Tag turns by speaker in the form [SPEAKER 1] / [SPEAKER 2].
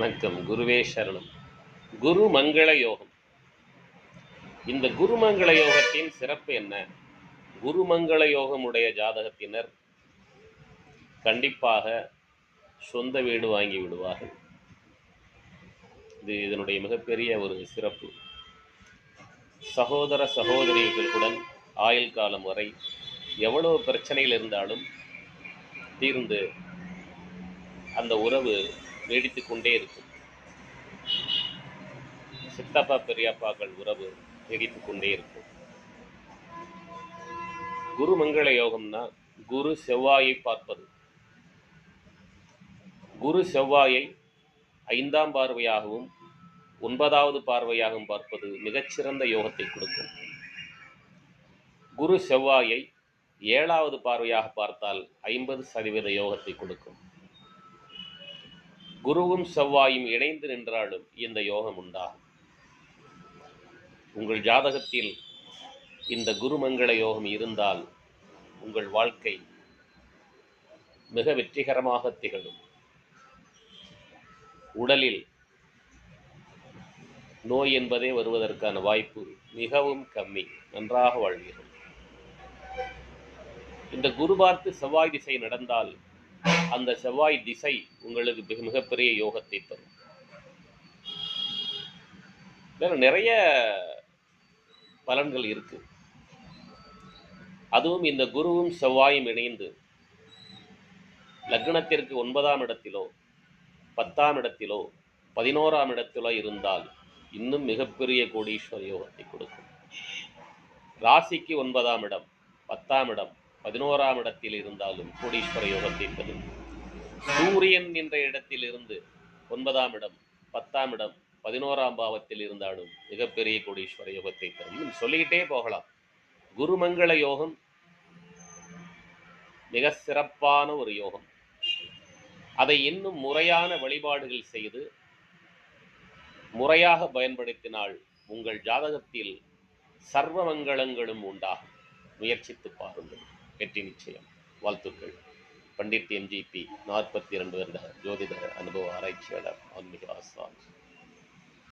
[SPEAKER 1] வணக்கம். குருவே சரணம். குரு மங்கள யோகம். இந்த குருமங்கள யோகத்தின் சிறப்பு என்ன? குருமங்கள யோகம் உடைய ஜாதகத்தினர் கண்டிப்பாக சொந்த வீடு வாங்கி விடுவார்கள். இது இதனுடைய மிகப்பெரிய ஒரு சிறப்பு. சகோதர சகோதரிகளுடன் ஆயுள் காலம் வரை எவ்வளவு பிரச்சனையில் இருந்தாலும் தீர்ந்து அந்த உறவு நீடித்து கொண்டே இருக்கும். சித்தப்பா பெரியப்பாக்கள் உறவு நீடித்து கொண்டே இருக்கும். குரு மங்கள யோகம்னா குரு செவ்வாயை பார்ப்பது. குரு செவ்வாயை ஐந்தாம் பார்வையாகவும் ஒன்பதாவது பார்வையாகவும் பார்ப்பது மிகச்சிறந்த யோகத்தை கொடுக்கும். குரு செவ்வாயை ஏழாவது பார்வையாக பார்த்தால் ஐம்பது சதவீத யோகத்தை கொடுக்கும். குருவும் செவ்வாயும் இணைந்து நின்றாலும் இந்த யோகம் உண்டாகும். உங்கள் ஜாதகத்தில் இந்த குருமங்கள யோகம் இருந்தால் உங்கள் வாழ்க்கை மிக வெற்றிகரமாக திகழும். உடலில் நோய் என்பதே வருவதற்கான வாய்ப்பு மிகவும் கம்மி. நன்றாக வாழ்வீர்கள். இந்த குரு பார்த்து செவ்வாய் திசை நடந்தால் அந்த செவ்வாய் திசை உங்களுக்கு மிக மிகப்பெரிய யோகத்தை தரும். வேற நிறைய பலன்கள் இருக்கு. அதுவும் இந்த குருவும் செவ்வாயும் இணைந்து லக்னத்திற்கு ஒன்பதாம் இடத்திலோ பத்தாம் இடத்திலோ பதினோராம் இடத்திலோ இருந்தால் இன்னும் மிகப்பெரிய கோடீஸ்வர யோகத்தை கொடுக்கும். ராசிக்கு ஒன்பதாம் இடம் பத்தாம் இடம் பதினோராம் இடத்தில் இருந்தாலும் கோடீஸ்வர யோகத்தை தீர்ப்பது. சூரியன் என்ற இடத்தில் இருந்து ஒன்பதாம் இடம் பத்தாம் இடம் பதினோராம் பாவத்தில் இருந்தாலும் மிகப்பெரிய கோடீஸ்வர யோகத்தை தரும். சொல்லிக்கிட்டே போகலாம். குருமங்கள யோகம் மிக சிறப்பான ஒரு யோகம். அதை இன்னும் முறையான வழிபாடுகள் செய்து முறையாக பயன்படுத்தினால் உங்கள் ஜாதகத்தில் சர்வ மங்களங்களும் உண்டாகும். முயற்சித்து பாருங்கள். வெற்றி நிச்சயம். வாழ்த்துக்கள். பண்டிட் எம்ஜிபி நாற்பத்தி இரண்டு வருட ஜோதிட அனுபவ ஆராய்ச்சியாளர் ஆன்மீக ஆசான்.